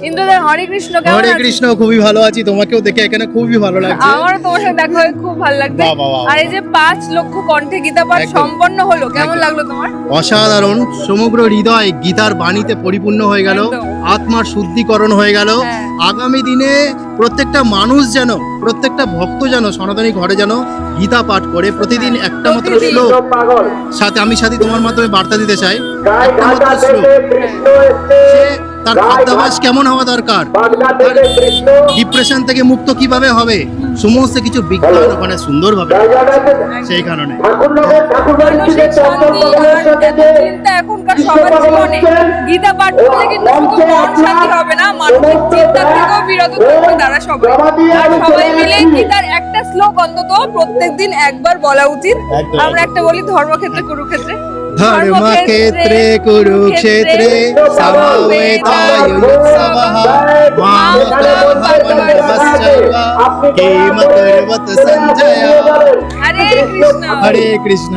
ইন্দ্রদা হরে কৃষ্ণ কেমন হরে কৃষ্ণ খুবই ভালো আছি। তোমাকেও দেখে এখানে খুবই ভালো লাগছে। আমারও তোমার সাথে দেখা হয়ে খুব ভালো লাগছে। আর এই যে পাঁচ লক্ষ কণ্ঠে গীতা পাঠ সম্পন্ন হলো কেমন লাগল তোমার? অসাধারণ। সমগ্র হৃদয় গীতার বাণীতে পরিপূর্ণ হয়ে গেল। আত্মার শুদ্ধিকরণ হয়ে গেল। হ্যাঁ। আগামী দিনে প্রত্যেকটা মানুষ যেন প্রত্যেকটা ভক্ত যেন সনাতনী ঘরে যেন গীতা পাঠ করে। প্রতিদিন একটা মাত্র। শ্লোক। সাথে আমি সাথে তোমার মাধ্যমে বার্তা দিতে চাই। একটা মাত্র শ্লোক। তার খাদ্যাভাস কেমন হওয়া দরকার? ডিপ্রেশন থেকে মুক্ত কীভাবে হবে? সমস্ত কিছু বিজ্ঞান ওখানে সুন্দরভাবে সেই কারণে। এখনকার সবার জীবনে। গীতা পাঠ করলে কিন্তু শুধু মন শান্তি হবে না মানসিক চিন্তা থেকেও বিরত থাকবে তারা সবাই। সবাই মিলে গীতার শ্লোক অন্তত প্রত্যেকদিন একবার বলা উচিত। আমরা একটা বলি ধর্মক্ষেত্রে কুরুক্ষেত্রে। ধর্মক্ষেত্রে কুরুক্ষেত্রে হরে কৃষ্ণ। হরে কৃষ্ণ।